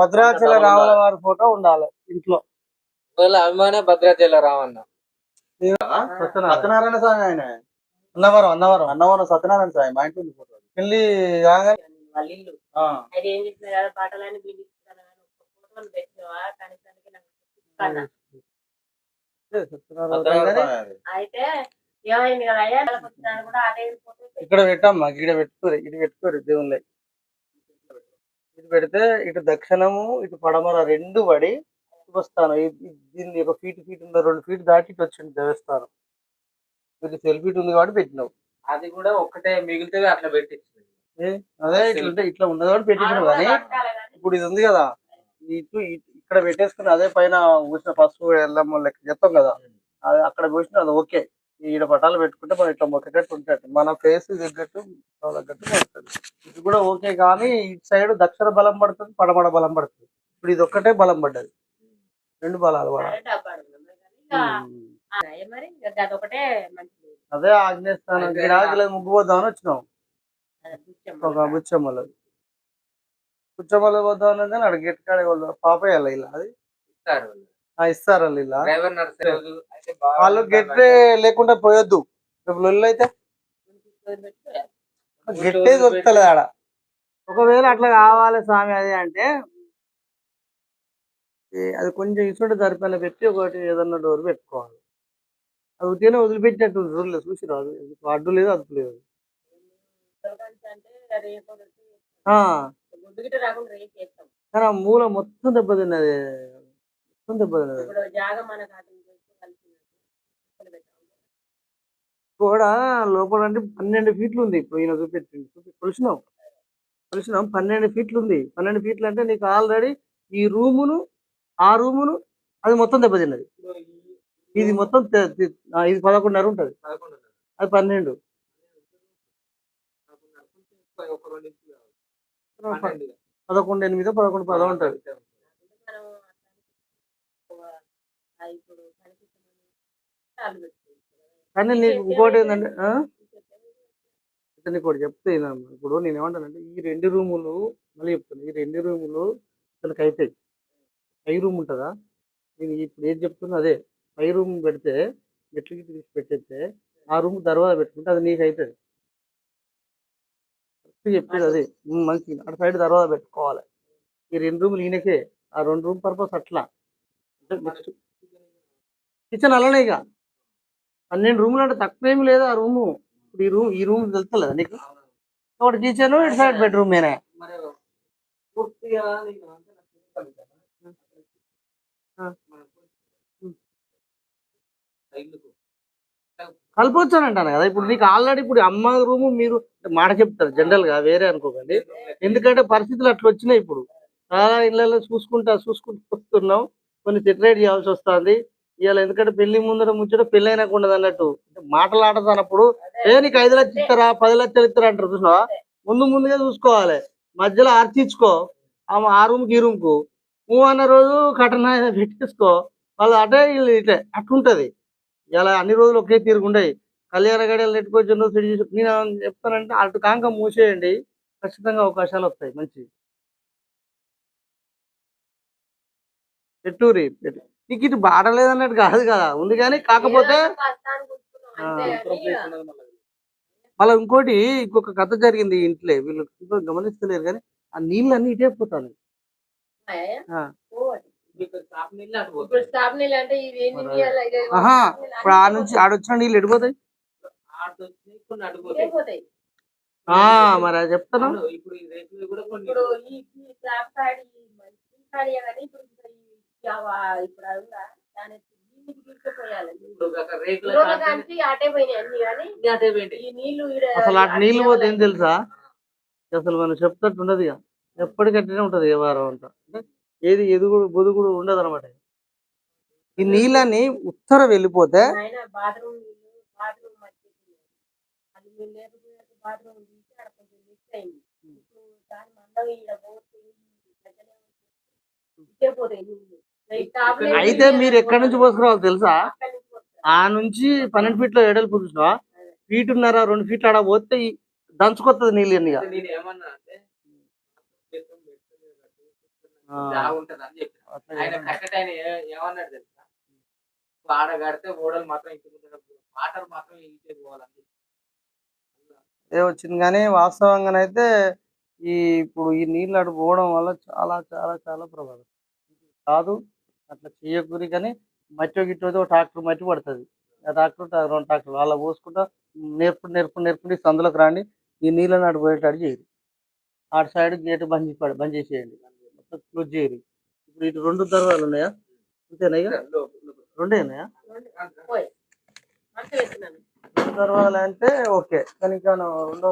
భద్రాచల రావుల వారి ఫోటో ఉండాలి ఇంట్లో. ఒకవేళ అభిమాన భద్రాచల రావన్న. సత్యనారాయణ. స్వామి ఆయన. అన్నవరం అన్నవరం. అన్నవరం సత్యనారాయణ స్వామి మా ఇంట్లో ఉంది ఫోటో. పెళ్ళి కాగానే. అయితే ఇక్కడ పెట్టమ్మా ఇక్కడ పెట్టుకోరు ఇటు పెట్టుకోరు దేవుళ్ళే. ఇటు పెడితే ఇటు దక్షిణము ఇటు పడమర రెండు పడి వస్తాను దీన్ని ఒక ఫీట్ ఫీట్ ఉన్న రెండు ఫీట్ దాటి ఇటు వచ్చింది దేవస్థానం. ఇది సెల్ ఫీట్ ఉంది కాబట్టి పెట్టినావు అది కూడా ఒక్కటే మిగిలితే అట్లా పెట్టి ఏ, అదే ఇట్లా ఉంటే ఇట్లా ఉన్నది కాబట్టి పెట్టినావు కానీ ఇప్పుడు ఇది ఉంది కదా ఇటు ఇటు ఇక్కడ పెట్టేసుకుని అదే పైన ఊసిన పసుపు ఎల్లమ్మ లెక్క చెప్తాం కదా. అది అక్కడ పోసిన అది ఓకే. ఈడ పటాలు పెట్టుకుంటే మనం ఇట్లా మొక్కటట్టు ఉంటుంది. మన ఫేస్ తగ్గట్టు తగ్గట్టు ఉంటుంది ఇది కూడా ఓకే కానీ ఇటు సైడ్ దక్షిణ బలం పడుతుంది పడమడ బలం పడుతుంది. ఇప్పుడు ఇది ఒక్కటే బలం పడ్డది. రెండు బలాలు పడాలి అదే అదే ఆగ్నేయస్థానం గిరాకులేదు ముగ్గు పోద్దామని వచ్చినాం. ఒక బుచ్చమ్మలది బుచ్చమ్మల పోద్దామని కానీ అక్కడ గెట్ కాడే వాళ్ళు పాప ఇలా ఇలా అది. ఇస్తారు వాళ్ళు. ఇలా వాళ్ళు గెట్టే లేకుండా పోయొద్దు. రేపు లొల్లి అయితే గెట్టే దొరుకుతలేదు ఆడ. ఒకవేళ అట్లా కావాలి స్వామి అది అంటే అది కొంచెం ఇసుంటే సరిపోయిన పెట్టి ఒకటి ఏదన్నా డోర్ పెట్టుకోవాలి. అది ఉట్టిగానే వదిలిపెట్టినట్టు చూడలేదు చూసి రాదు అడ్డు లేదు అదుపు లేదు. కానీ ఆ మూల మొత్తం దెబ్బతిన్నది. మొత్తం దెబ్బతిన్నది ఇప్పుడు జాగ మన కాటం చేసి కలిసి పెట్టాం. కూడా లోపల అంటే పన్నెండు ఫీట్లు ఉంది ఇప్పుడు ఈయన చూపెట్టింది చూపి- కొలిసినాం. కొలిసినాం పన్నెండు ఫీట్లు ఉంది పన్నెండు ఫీట్లు అంటే నీకు ఆల్రెడీ ఈ రూమును ఆ రూమును అది మొత్తం దెబ్బతిన్నది. ఇది మొత్తం ఇది పదకొండున్నర ఉంటుంది. అది పన్నెండు. పదకొండు ఎనిమిది పదకొండు పద ఉంటుంది. ఇప్పుడు కానీ నీకు ఇంకోటి ఏంటంటే? అంటే నీకు చెప్తే. ఇప్పుడు నేను ఏమంటానంటే ఈ రెండు రూములు మళ్ళీ చెప్తాను ఈ రెండు రూములు ఇతనికి అవుతాయి పై రూమ్ ఉంటుందా? నేను ఇప్పుడు ఏది చెప్తున్నా అదే. పై రూమ్ పెడితే మెట్లు గిట్లు తీసి పెట్టేస్తే ఆ రూమ్ దర్వాజా పెట్టుకుంటే అది నీకు అవుతుంది కరెక్ట్ చెప్పేది అదే. మంచి అటు సైడ్ దర్వాజా పెట్టుకోవాలి. ఈ రెండు రూములు ఈయనకే ఆ రెండు రూమ్ పర్పస్ అట్లా. అంటే నెక్స్ట్. కిచెన్ అలానే ఇక. పన్నెండు రూములు అంటే తక్కువ ఏమి లేదు ఆ రూము ఇప్పుడు ఈ రూమ్ ఈ రూమ్ తెలుస్తలేదా నీకు? ఒకటి కిచెన్ ఇటు సైడ్ బెడ్రూమ్ మేనే మరి పూర్తిగా కలపొచ్చానంటాను కదా ఇప్పుడు నీకు ఆల్రెడీ ఇప్పుడు అమ్మ రూము మీరు మాట చెప్తారు జనరల్గా వేరే అనుకోకండి. ఎందుకంటే పరిస్థితులు అట్లా వచ్చినాయి ఇప్పుడు. చాలా ఇళ్ళలో చూసుకుంటా చూసుకుంటూ వస్తున్నాం. కొన్ని సెటరేట్ చేయాల్సి వస్తుంది. ఇవాళ ఎందుకంటే పెళ్ళి ముందర ముచ్చట పెళ్ళి అయినాక ఉండదు అన్నట్టు. మాటలాడతానప్పుడు ఏ నీకు ఐదు లక్షలు ఇస్తారా పది లక్షలు ఇస్తారా అంటారు చూసినా ముందు ముందుగా చూసుకోవాలి. మధ్యలో ఆర్చించుకో. ఆమె ఆ రూమ్కి ఈ రూమ్కు. నువ్వు అన్న రోజు కటన పెట్టేసుకో. వాళ్ళు అటే వీళ్ళు ఇటే అట్టుంటది ఇలా అన్ని రోజులు ఒకే తీరుగుండయి కళ్యాణ గడియలు నెట్టుకొచ్చి నేను చెప్తానంటే అటు కాంక మూసేయండి. ఖచ్చితంగా అవకాశాలు వస్తాయి మంచి పెట్టూరి నీకు ఇటు బాడలేదన్నట్టు కాదు కదా. ఉంది కానీ కాకపోతే మళ్ళీ. ఇంకోటి ఇంకొక కథ జరిగింది ఇంట్లో. వీళ్ళు ఇంకో గమనిస్తలేరు కానీ ఆ నీళ్ళు అన్ని ఇటే పోతాను. ఇప్పుడు ఆ నుంచి ఆడొచ్చిన నీళ్ళు ఎడిపోతాయి మరి చెప్తాను. ఇప్పుడు ఈ రేట్లు కూడా కొన్ని ఇప్పుడు దాని అసలు అటు నీళ్ళు పోతే ఏం తెలుసా? అసలు మనం చెప్తట్టు ఉండదు ఇక. ఎప్పటికట్లనే ఉంటది ఏ వారం అంతా. అంటే ఏది ఎదుగుడు బొదుగుడు ఉండదు అనమాట ఈ నీళ్ళని ఉత్తర వెళ్ళిపోతే బాత్రూమ్ అయితే మీరు ఎక్కడి నుంచి పోసుకురావాలి తెలుసా. ఆ నుంచి పన్నెండు ఫీట్ల ఎడలు చూసినా ఫీటున్నర రెండు ఫీట్లు ఆడ పోతే ఈ దంచుకొత్తది నీళ్ళు అన్ని ఇక. నేను ఏమన్నా అంటే ఆ. బాగుంటది అని చెప్పి అట్లా ఆయన చేయాలి. కట్టెట్ ఆయన ఏ- ఏమన్నాడు తెలుసా ఆడ కడితే ఓడలు మాత్రం ఇంటి ముందర వాటర్ మాత్రం ఇంటికి పోవాలని చెప్పి ఏ వచ్చింది కానీ వాస్తవంగానైతే ఈ ఇప్పుడు ఈ నీళ్ళు అటు పోవడం వల్ల చాలా చాలా చాలా ప్రమాదం కాదు అట్లా చేయకూరి కానీ మట్టి గిట్టి ఒక ట్రాక్టర్ మట్టి పడుతుంది. ఆ ట్రాక్టర్ రెండు ట్రాక్టర్లు అలా పోసుకుంటా నేర్పు నేర్పు నేర్పుకుంటే ఈ సందులోకి రాండి. ఈ నీళ్ళని అటు పోయేటట్టు చేయరు అటు సైడ్ గేట్ బంద్ చేసి బంద్ చేసేయండి. మొత్తం క్లోజ్ చేయరు ఇప్పుడు ఇటు రెండు దర్వాలు ఉన్నాయా? అంతేనా ఇక? రెండే దర్వాలు అంటే ఓకే. కానీ ఇంకా రెండో